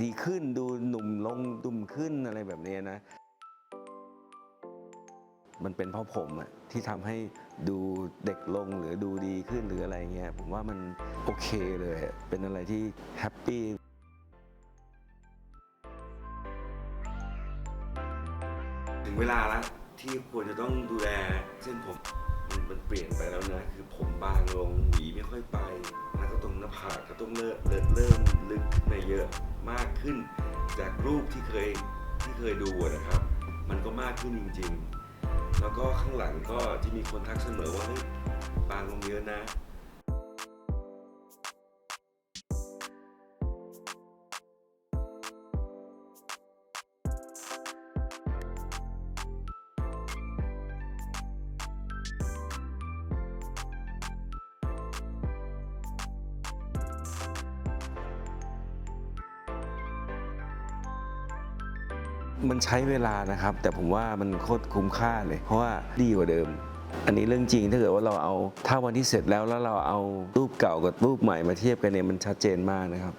ดีขึ้นดูหนุ่มลงดุมขึ้นอะไรแบบนี้นะ มันเป็นเพราะผมอะที่ทำให้ดูเด็กลงหรือดูดีขึ้นหรืออะไรเงี้ยผมว่ามันโอเคเลย เป็นอะไรที่แฮปปี้ถึงเวลาแล้วที่ควรจะต้องดูแลเส้นผมมันเปลี่ยนไปแล้วนะ คือผมบางลงหวีไม่ค่อยไป แล้วก็ตรงหน้าผากก็ต้องเริ่มเริ่มเริ่มลึกขึ้นมาเยอะ มากขึ้น จากรูปที่เคยที่เคยดูนะครับ มันก็มากขึ้นจริง ๆ แล้วก็ข้างหลังก็ที่มีคนทักเสมอว่าเฮ้ยบางลงเยอะนะ มันใช้เวลานะครับ แต่ผมว่ามันโคตรคุ้มค่าเลย เพราะว่าดีกว่าเดิม อันนี้เรื่องจริงถ้าเกิดว่าเราเอาถ้าวันที่เสร็จแล้วแล้วเราเอารูปเก่ากับรูปใหม่มาเทียบกันเนี่ยมันชัดเจนมากนะครับ